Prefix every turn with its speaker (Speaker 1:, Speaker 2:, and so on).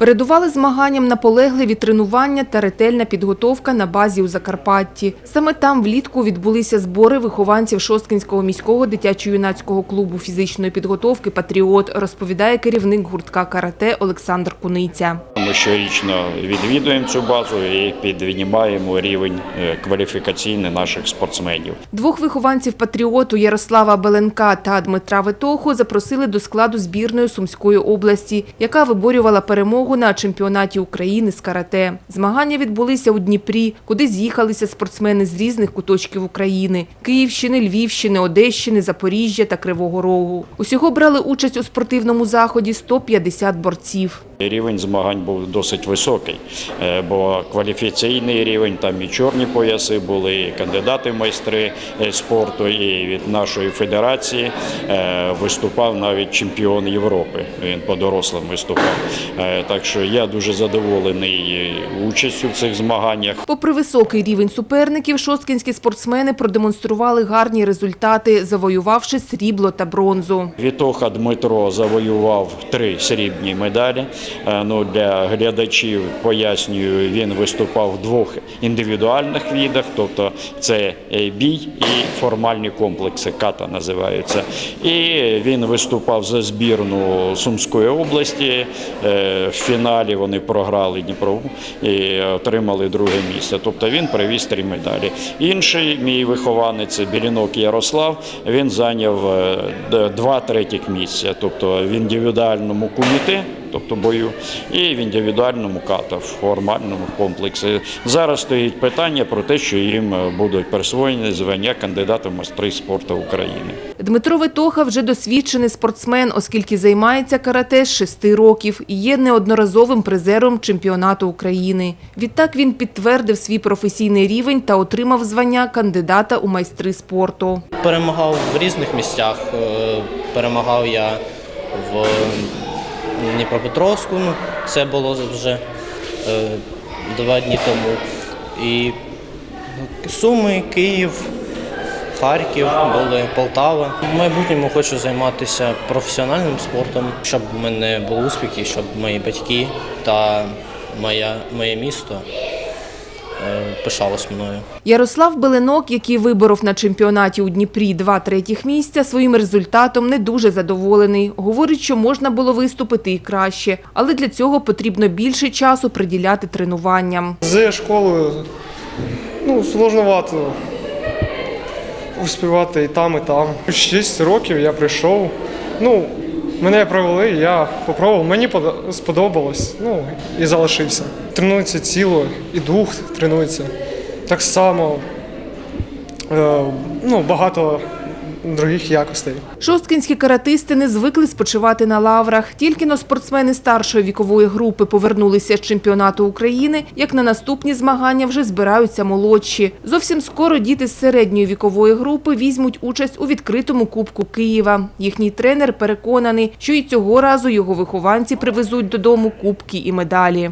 Speaker 1: Передували змаганням наполегливі тренування та ретельна підготовка на базі у Закарпатті. Саме там влітку відбулися збори вихованців Шосткинського міського дитячо-юнацького клубу фізичної підготовки «Патріот», розповідає керівник гуртка карате Олександр Куниця.
Speaker 2: Ми щорічно відвідуємо цю базу і піднімаємо рівень е, кваліфікаційний наших спортсменів.
Speaker 1: Двох вихованців «Патріоту» Ярослава Беленка та Дмитра Ветоху запросили до складу збірної Сумської області, яка виборювала перемогу на чемпіонаті України з карате. Змагання відбулися у Дніпрі, куди з'їхалися спортсмени з різних куточків України – Київщини, Львівщини, Одещини, Запоріжжя та Кривого Рогу. Усього брали участь у спортивному заході 150 борців.
Speaker 2: Рівень змагань був досить високий, е, бо кваліфікаційний рівень, там і чорні пояси були, і кандидати в майстри е, спорту, і від нашої федерації е, виступав навіть чемпіон Європи. Він по дорослим виступав. Так що я дуже задоволений участю в цих змаганнях.
Speaker 1: Попри високий рівень суперників, шосткінські спортсмени продемонстрували гарні результати, завоювавши срібло та бронзу.
Speaker 2: Вітоха Дмитро завоював три срібні медалі. Е, Ну, для глядачів пояснюю, він виступав в двох індивідуальних видах, тобто це бій і формальні комплекси, ката називаються. І він виступав за збірну Сумської області. Е, В фіналі вони програли Дніпро і отримали друге місце. Тобто він привіз три медалі. Інший мій вихованець Білінок Ярослав. Він зайняв е, два третіх місця, тобто в індивідуальному куміте, тобто бою, і в індивідуальному ката, в формальному комплексі. Зараз стоїть питання про те, що їм е, будуть присвоєні звання кандидата в майстри спорту України.
Speaker 1: Дмитро Ветоха вже досвідчений спортсмен, оскільки займається карате з шести років і є неодноразовим призером чемпіонату України. Відтак він підтвердив свій професійний рівень та отримав звання кандидата у майстри спорту.
Speaker 3: Перемагав в різних місцях. Е, Перемагав я в Дніпропетровську, ну, це було вже е, два дні тому. І Суми, Київ, Харків, були Полтава. В майбутньому хочу займатися професіональним спортом, щоб в мене були успіхи, щоб мої батьки та моя, моє місто е, пишалось мною.
Speaker 1: Ярослав Беленок, який виборов на чемпіонаті у Дніпрі два третіх місця, своїм результатом не дуже задоволений. Говорить, що можна було виступити і краще, але для цього потрібно більше часу приділяти тренуванням.
Speaker 4: З школою ну, сложновато успівати і там, і там. Шість років я прийшов. Ну, мене провели, я попробував, мені подо- сподобалось, ну і залишився. Тренується тіло, і дух тренується. Так само е, ну, багато других якостей.
Speaker 1: Шосткінські каратисти не звикли спочивати на лаврах. Тільки но спортсмени старшої вікової групи повернулися з чемпіонату України, як на наступні змагання вже збираються молодші. Зовсім скоро діти з середньої вікової групи візьмуть участь у відкритому Кубку Києва. Їхній тренер переконаний, що і цього разу його вихованці привезуть додому кубки і медалі.